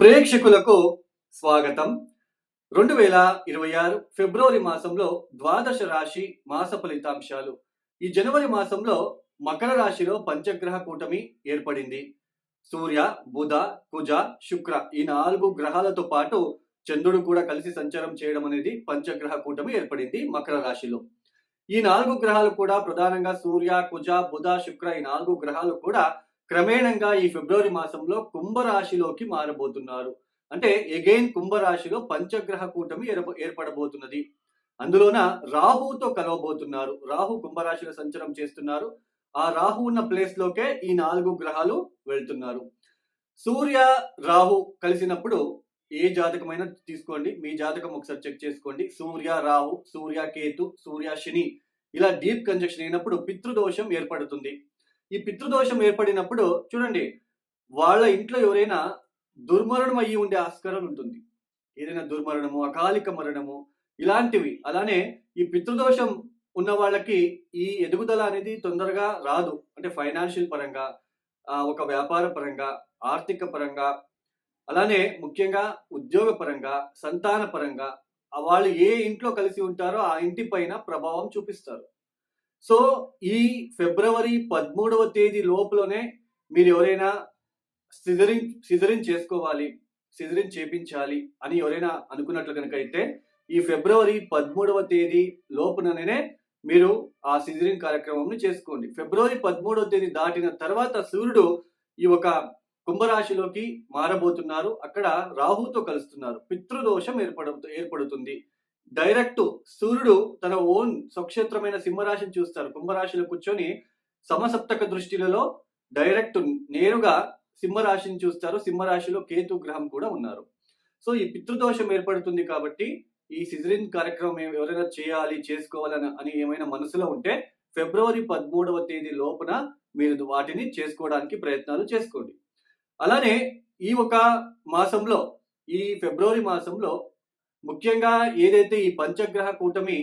ప్రేక్షకులకు స్వాగతం. రెండు వేల ఇరవై ఆరు ఫిబ్రవరి మాసంలో ద్వాదశ రాశి మాస ఫలితాంశాలు. ఈ జనవరి మాసంలో మకర రాశిలో పంచగ్రహ కూటమి ఏర్పడింది. సూర్య బుధ కుజ శుక్ర ఈ నాలుగు గ్రహాలతో పాటు చంద్రుడు కూడా కలిసి సంచారం చేయడం అనేది పంచగ్రహ కూటమి ఏర్పడింది మకర రాశిలో. ఈ నాలుగు గ్రహాలు కూడా ప్రధానంగా సూర్య కుజ బుధ శుక్ర ఈ నాలుగు గ్రహాలు కూడా క్రమేణంగా ఈ ఫిబ్రవరి మాసంలో కుంభరాశిలోకి మారబోతున్నారు. అంటే ఎగైన్ కుంభరాశిలో పంచగ్రహ కూటమి ఏర్ప- ఏర్పడబోతున్నది. అందులోన రాహుతో కలవబోతున్నారు. రాహు కుంభరాశిలో సంచారం చేస్తున్నారు. ఆ రాహు ఉన్న ప్లేస్ లోకే ఈ నాలుగు గ్రహాలు వెళ్తున్నారు. సూర్య రాహు కలిసినప్పుడు ఏ జాతకమైనా తీసుకోండి. మీ జాతకం ఒకసారి చెక్ చేసుకోండి. సూర్య రాహు సూర్య కేతు సూర్య శని ఇలా డీప్ కంజక్షన్ అయినప్పుడు పితృదోషం ఏర్పడుతుంది. ఈ పితృదోషం ఏర్పడినప్పుడు చూడండి వాళ్ళ ఇంట్లో ఎవరైనా దుర్మరణం అయ్యి ఉండే ఆస్కారం ఉంటుంది. ఏదైనా దుర్మరణము అకాలిక మరణము ఇలాంటివి. అలానే ఈ పితృదోషం ఉన్న వాళ్ళకి ఈ ఎదుగుదల అనేది తొందరగా రాదు. అంటే ఫైనాన్షియల్ పరంగా ఒక వ్యాపార పరంగా ఆర్థిక పరంగా అలానే ముఖ్యంగా ఉద్యోగ పరంగా సంతాన పరంగా వాళ్ళు ఏ ఇంట్లో కలిసి ఉంటారో ఆ ఇంటి పైన ప్రభావం చూపిస్తారు. సో ఈ ఫిబ్రవరి పదమూడవ తేదీ లోపలనే మీరు ఎవరైనా సిజరింగ్ సిజరింగ్ చేసుకోవాలి సిజరింగ్ చేపించాలి అని ఎవరైనా అనుకున్నట్లు కనుక అయితే ఈ ఫిబ్రవరి పదమూడవ తేదీ లోపుననే మీరు ఆ సిజరింగ్ కార్యక్రమం చేసుకోండి. ఫిబ్రవరి పదమూడవ తేదీ దాటిన తర్వాత సూర్యుడు ఈ ఒక కుంభరాశిలోకి మారబోతున్నారు. అక్కడ రాహుతో కలుస్తున్నారు. పితృదోషం ఏర్పడ ఏర్పడుతుంది. డైరెక్ట్ సూర్యుడు తన ఓన్ స్వక్షేత్రమైన సింహరాశిని చూస్తారు కుంభరాశిలో కూర్చొని సమసప్తక దృష్టిలలో డైరెక్ట్ నేరుగా సింహరాశిని చూస్తారు. సింహరాశిలో కేతు గ్రహం కూడా ఉన్నారు. సో ఈ పితృదోషం ఏర్పడుతుంది కాబట్టి ఈ సిజరిన్ కార్యక్రమం ఎవరైనా చేయాలి చేసుకోవాలని అని ఏమైనా మనసులో ఉంటే ఫిబ్రవరి పదమూడవ తేదీ లోపున మీరు వాటిని చేసుకోవడానికి ప్రయత్నాలు చేసుకోండి. అలానే ఈ ఒక మాసంలో ఈ ఫిబ్రవరి మాసంలో ముఖ్యంగా ఏదైతే ఈ పంచగ్రహ కూటమి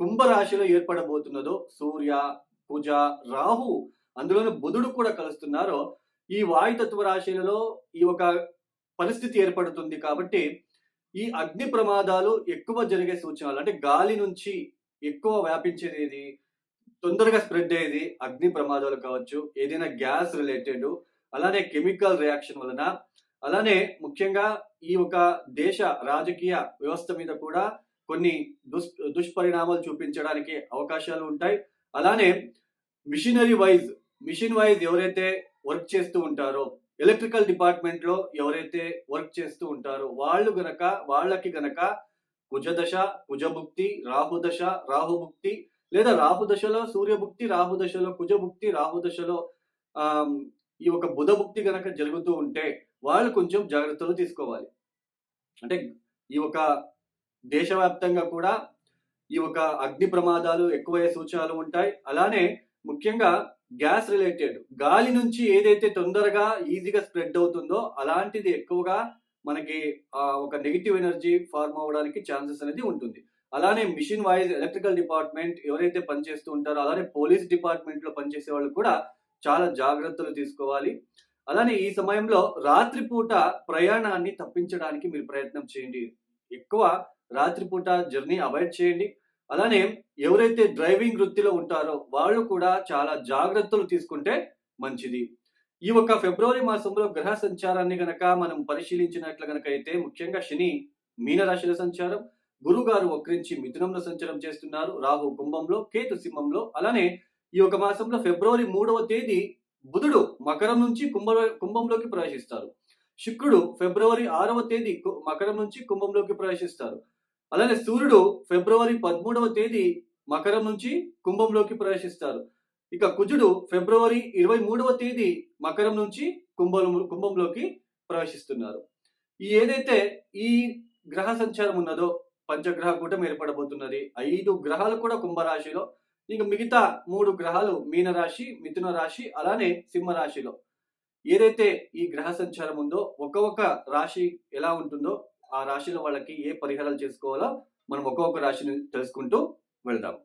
కుంభరాశిలో ఏర్పడబోతున్నదో సూర్య కుజ రాహు అందులోనే బుధుడు కూడా కలుస్తున్నారో ఈ వాయుతత్వ రాశిలలో ఈ ఒక పరిస్థితి ఏర్పడుతుంది కాబట్టి ఈ అగ్ని ప్రమాదాలు ఎక్కువ జరిగే సూచనలు అంటే గాలి నుంచి ఎక్కువ వ్యాపించేది తొందరగా స్ప్రెడ్ అయ్యేది అగ్ని ప్రమాదాలు కావచ్చు ఏదైనా గ్యాస్ రిలేటెడ్ అలానే కెమికల్ రియాక్షన్ వలన అలానే ముఖ్యంగా ఈ ఒక దేశ రాజకీయ వ్యవస్థ మీద కూడా కొన్ని దుష్ దుష్పరిణామాలు చూపించడానికి అవకాశాలు ఉంటాయి. అలానే మిషనరీ వైజ్ మిషన్ వైజ్ ఎవరైతే వర్క్ చేస్తూ ఉంటారో ఎలక్ట్రికల్ డిపార్ట్మెంట్లో ఎవరైతే వర్క్ చేస్తూ ఉంటారో వాళ్ళు గనక వాళ్ళకి గనక కుజదశ కుజభుక్తి రాహుదశ రాహుభుక్తి లేదా రాహుదశలో సూర్యభుక్తి రాహుదశలో కుజభుక్తి రాహుదశలో ఆమ్, ఈ ఒక బుధభుక్తి గనక జరుగుతూ ఉంటే వాళ్ళు కొంచెం జాగ్రత్తలు తీసుకోవాలి. అంటే ఈ ఒక దేశవ్యాప్తంగా కూడా ఈ ఒక అగ్ని ప్రమాదాలు ఎక్కువయ్యే సూచనలు ఉంటాయి. అలానే ముఖ్యంగా గ్యాస్ రిలేటెడ్ గాలి నుంచి ఏదైతే తొందరగా ఈజీగా స్ప్రెడ్ అవుతుందో అలాంటిది ఎక్కువగా మనకి ఒక నెగిటివ్ ఎనర్జీ ఫార్మ్ అవ్వడానికి ఛాన్సెస్ అనేది ఉంటుంది. అలానే మిషన్ వైజ్ ఎలక్ట్రికల్ డిపార్ట్మెంట్ ఎవరైతే పనిచేస్తూ ఉంటారో అలానే పోలీస్ డిపార్ట్మెంట్లో పనిచేసే వాళ్ళు కూడా చాలా జాగ్రత్తలు తీసుకోవాలి. అలానే ఈ సమయంలో రాత్రిపూట ప్రయాణాన్ని తప్పించడానికి మీరు ప్రయత్నం చేయండి. ఎక్కువ రాత్రిపూట జర్నీ అవాయిడ్ చేయండి. అలానే ఎవరైతే డ్రైవింగ్ వృత్తిలో ఉంటారో వాళ్ళు కూడా చాలా జాగ్రత్తలు తీసుకుంటే మంచిది. ఈ ఒక ఫిబ్రవరి మాసంలో గ్రహ సంచారాన్ని గనక మనం పరిశీలించినట్లు గనక అయితే ముఖ్యంగా శని మీనరాశిలో సంచారం గురువు గారు వక్రించి మిథునంలో సంచారం చేస్తున్నారు రాహు కుంభంలో కేతు సింహంలో అలానే ఈ ఒక మాసంలో ఫిబ్రవరి మూడవ తేదీ బుధుడు మకరం నుంచి కుంభ కుంభంలోకి ప్రవేశిస్తారు. శుక్రుడు ఫిబ్రవరి ఆరవ తేదీ కు- మకరం నుంచి కుంభంలోకి ప్రవేశిస్తారు. అలానే సూర్యుడు ఫిబ్రవరి పదమూడవ తేదీ మకరం నుంచి కుంభంలోకి ప్రవేశిస్తారు. ఇక కుజుడు ఫిబ్రవరి ఇరవై మూడవ తేదీ మకరం నుంచి కుంభం కుంభంలోకి ప్రవేశిస్తున్నారు. ఈ ఏదైతే ఈ గ్రహ సంచారం ఉన్నదో పంచగ్రహ కూటమి ఏర్పడబోతున్నది ఐదు గ్రహాలు కూడా కుంభరాశిలో ఇక మిగతా మూడు గ్రహాలు మీనరాశి మిథున రాశి అలానే సింహ రాశిలో ఏదైతే ఈ గ్రహ సంచారం ఉందో ఒక్కొక్క రాశి ఎలా ఉంటుందో ఆ రాశిలో వాళ్ళకి ఏ పరిహారాలు చేసుకోవాలో మనం ఒక్కొక్క రాశిని తెలుసుకుంటూ వెళ్దాం.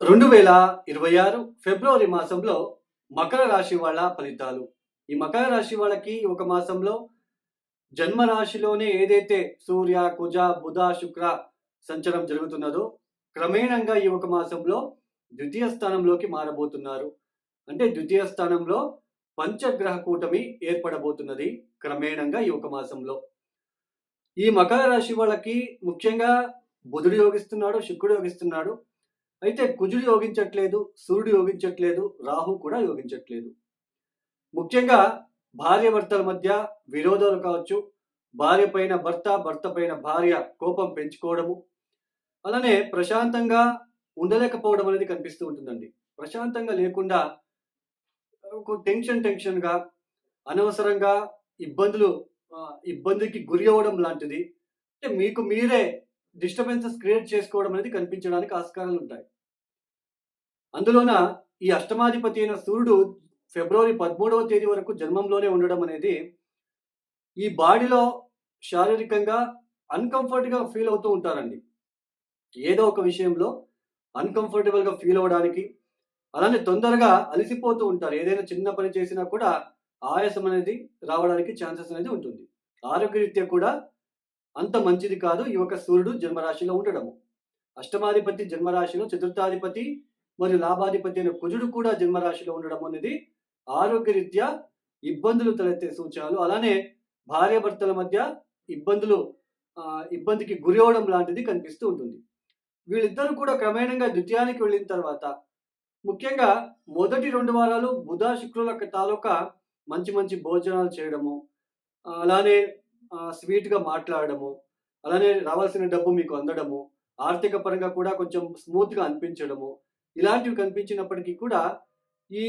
రెండు వేల ఇరవై ఆరు ఫిబ్రవరి మాసంలో మకర రాశి వాళ్ళ ఫలితాలు. ఈ మకర రాశి వాళ్ళకి ఒక మాసంలో జన్మ రాశిలోనే ఏదైతే సూర్య కుజ బుధ శుక్ర సంచరం జరుగుతున్నదో క్రమేణంగా ఈ ఒక మాసంలో ద్వితీయ స్థానంలోకి మారబోతున్నారు. అంటే ద్వితీయ స్థానంలో పంచగ్రహ కూటమి ఏర్పడబోతున్నది క్రమేణంగా ఈ ఒక మాసంలో. ఈ మకర రాశి వాళ్ళకి ముఖ్యంగా బుధుడు యోగిస్తున్నాడు శుక్రుడు యోగిస్తున్నాడు. అయితే కుజుడు యోగించట్లేదు సూర్యుడు యోగించట్లేదు రాహు కూడా యోగించట్లేదు. ముఖ్యంగా భార్య భర్తల మధ్య విరోధాలు కావచ్చు. భార్య పైన భర్త భర్త పైన భార్య కోపం పెంచుకోవడము అలానే ప్రశాంతంగా ఉండలేకపోవడం అనేది కనిపిస్తూ ఉంటుందండి. ప్రశాంతంగా లేకుండా టెన్షన్ టెన్షన్గా అనవసరంగా ఇబ్బందులు ఇబ్బందికి గురి అవ్వడం లాంటిది అంటే మీకు మీరే డిస్టర్బెన్సెస్ క్రియేట్ చేసుకోవడం అనేది కనిపించడానికి ఆస్కారాలు ఉంటాయి. అందులోన ఈ అష్టమాధిపతి అయిన సూర్యుడు ఫిబ్రవరి పదమూడవ తేదీ వరకు జన్మంలోనే ఉండడం అనేది ఈ బాడీలో శారీరకంగా అన్కంఫర్ట్గా ఫీల్ అవుతూ ఉంటారండి. ఏదో ఒక విషయంలో అన్కంఫర్టబుల్గా ఫీల్ అవ్వడానికి అలానే తొందరగా అలసిపోతూ ఉంటారు. ఏదైనా చిన్న పని చేసినా కూడా ఆయాసం అనేది రావడానికి ఛాన్సెస్ అనేది ఉంటుంది. ఆరోగ్యరీత్యా కూడా అంత మంచిది కాదు. ఈ యొక్క సూర్యుడు జన్మరాశిలో ఉండడము. అష్టమాధిపతి జన్మరాశిలో చతుర్థాధిపతి మరియు లాభాధిపతి అయిన కుజుడు కూడా జన్మరాశిలో ఉండడం అనేది ఆరోగ్యరీత్యా ఇబ్బందులు తలెత్తే సూచనలు. అలానే భార్యాభర్తల మధ్య ఇబ్బందులు ఇబ్బందికి గురి అవడం లాంటిది కనిపిస్తూ ఉంటుంది. వీళ్ళిద్దరూ కూడా క్రమేణంగా ద్వితీయానికి వెళ్ళిన తర్వాత ముఖ్యంగా మొదటి రెండు వారాలు బుధ శుక్రుల తాలూకా మంచి మంచి భోజనాలు చేయడము అలానే స్వీట్గా మాట్లాడడము అలానే రావాల్సిన డబ్బు మీకు అందడము ఆర్థిక పరంగా కూడా కొంచెం స్మూత్గా అనిపించడము ఇలాంటివి కనిపించినప్పటికీ కూడా ఈ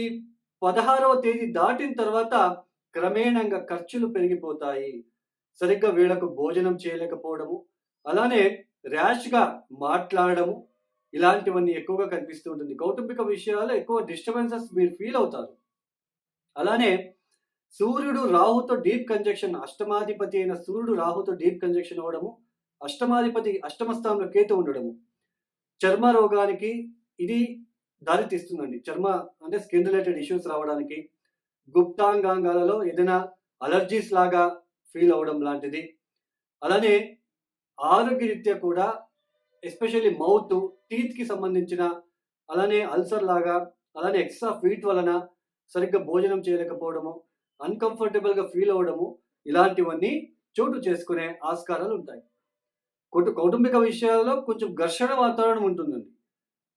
పదహారవ తేదీ దాటిన తర్వాత క్రమేణంగా ఖర్చులు పెరిగిపోతాయి. సరిగ్గా వీళ్ళకు భోజనం చేయలేకపోవడము అలానే ర్యాష్గా మాట్లాడము ఇలాంటివన్నీ ఎక్కువగా కనిపిస్తూ ఉంటుంది. కౌటుంబిక విషయాల్లో ఎక్కువ డిస్టర్బెన్సెస్ మీరు ఫీల్ అవుతారు. అలానే సూర్యుడు రాహుతో డీప్ కంజక్షన్ అష్టమాధిపతి అయిన సూర్యుడు రాహుతో డీప్ కంజక్షన్ అవ్వడము అష్టమాధిపతి అష్టమస్థానంలో కేతు ఉండడము చర్మ రోగానికి ఇది దారితీస్తుందండి. చర్మ అంటే స్కిన్ రిలేటెడ్ ఇష్యూస్ రావడానికి గుప్తాంగాంగాలలో ఏదైనా అలర్జీస్ లాగా ఫీల్ అవ్వడం లాంటిది. అలానే ఆరోగ్యరీత్యా కూడా ఎస్పెషల్లీ మౌత్ టీత్కి సంబంధించిన అలానే అల్సర్ లాగా అలానే ఎక్స్ట్రా ఫీట్ వలన సరిగ్గా భోజనం చేయలేకపోవడము అన్కంఫర్టబుల్గా ఫీల్ అవ్వడము ఇలాంటివన్నీ చోటు చేసుకునే ఆస్కారాలు ఉంటాయి. కుటు కౌటుంబిక విషయాల్లో కొంచెం ఘర్షణ వాతావరణం ఉంటుందండి.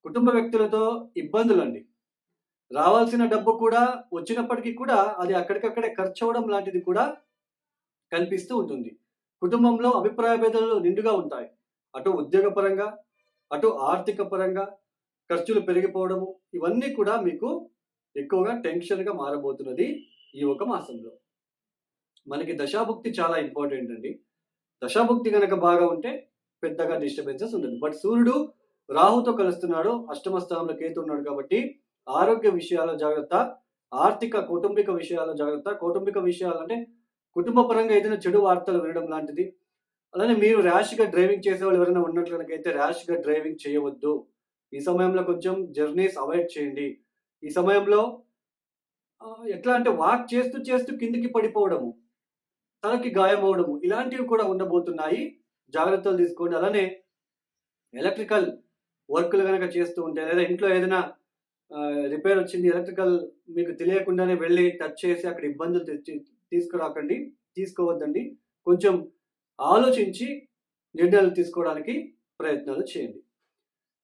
కుటుంబ వ్యక్తులతో ఇబ్బందులు అండి రావాల్సిన డబ్బు కూడా వచ్చినప్పటికీ కూడా అది అక్కడికక్కడే ఖర్చు అవ్వడం లాంటిది కూడా కనిపిస్తూ ఉంటుంది. కుటుంబంలో అభిప్రాయ భేదాలు నిండుగా ఉంటాయి. అటు ఉద్యోగపరంగా అటు ఆర్థిక పరంగా ఖర్చులు పెరిగిపోవడము ఇవన్నీ కూడా మీకు ఎక్కువగా టెన్షన్గా మారబోతున్నది ఈ ఒక మాసంలో. మనకి దశాభుక్తి చాలా ఇంపార్టెంట్ అండి. దశాభుక్తి కనుక బాగా ఉంటే పెద్దగా డిస్టర్బెన్సెస్ ఉండదు. బట్ సూర్యుడు రాహుతో కలుస్తున్నాడు అష్టమ స్థానంలో కేతు ఉన్నాడు కాబట్టి ఆరోగ్య విషయాల జాగ్రత్త ఆర్థిక కౌటుంబిక విషయాల జాగ్రత్త. కౌటుంబిక విషయాలు అంటే కుటుంబ పరంగా ఏదైనా చెడు వార్తలు వినడం లాంటిది. అలానే మీరు ర్యాష్గా డ్రైవింగ్ చేసే వాళ్ళు ఎవరైనా ఉన్నట్లు కనుకైతే ర్యాష్గా డ్రైవింగ్ చేయవద్దు. ఈ సమయంలో కొంచెం జర్నీస్ అవాయిడ్ చేయండి. ఈ సమయంలో ఎట్లా అంటే వాక్ చేస్తూ చేస్తూ కిందికి పడిపోవడము తలకి గాయం అవడము ఇలాంటివి కూడా ఉండబోతున్నాయి. జాగ్రత్తలు తీసుకోండి. అలానే ఎలక్ట్రికల్ వర్క్లు కనుక చేస్తూ ఉంటే లేదా ఇంట్లో ఏదైనా రిపేర్ వచ్చింది ఎలక్ట్రికల్ మీకు తెలియకుండానే వెళ్ళి టచ్ చేసి అక్కడ ఇబ్బందులు తెచ్చి తీసుకురాకండి తీసుకోవద్దండి. కొంచెం ఆలోచించి నిర్ణయాలు తీసుకోవడానికి ప్రయత్నాలు చేయండి.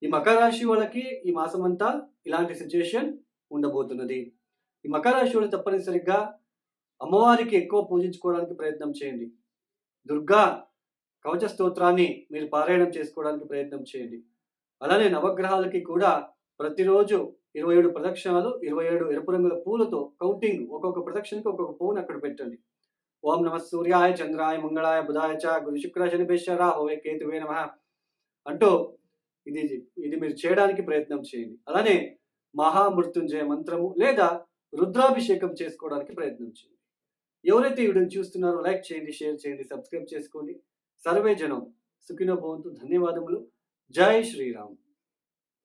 ఈ మకర రాశి వాళ్ళకి ఈ మాసం అంతా ఇలాంటి సిచ్యుయేషన్ ఉండబోతున్నది. ఈ మకర రాశి వాళ్ళు తప్పనిసరిగా అమ్మవారికి ఎక్కువ పూజించుకోవడానికి ప్రయత్నం చేయండి. దుర్గా కవచ స్తోత్రాన్ని మీరు పారాయణం చేసుకోవడానికి ప్రయత్నం చేయండి. అలానే నవగ్రహాలకి కూడా ప్రతిరోజు ఇరవై ఏడు ప్రదక్షిణాలు ఇరవై ఏడు ఎరుపు రంగుల పూలతో కౌంటింగ్. ఒక్కొక్క ప్రదక్షిణకి ఒక్కొక్క పువ్వును అక్కడ పెట్టండి. ఓం నమ సూర్యాయ చంద్రాయ మంగళాయ బుధాయ చ గురు శుక్ర శనిభేశ్వర హోవే కేతువే నమ అంటూ ఇది ఇది మీరు చేయడానికి ప్రయత్నం చేయండి. అలానే మహామృత్యుంజయ మంత్రము లేదా రుద్రాభిషేకం చేసుకోవడానికి ప్రయత్నం చేయండి. ఎవరైతే ఈ వీడియోని చూస్తున్నారో లైక్ చేయండి షేర్ చేయండి సబ్స్క్రైబ్ చేసుకోండి. సర్వే జనం సుఖినో భవంతు. ధన్యవాదములు. జై శ్రీరామ్.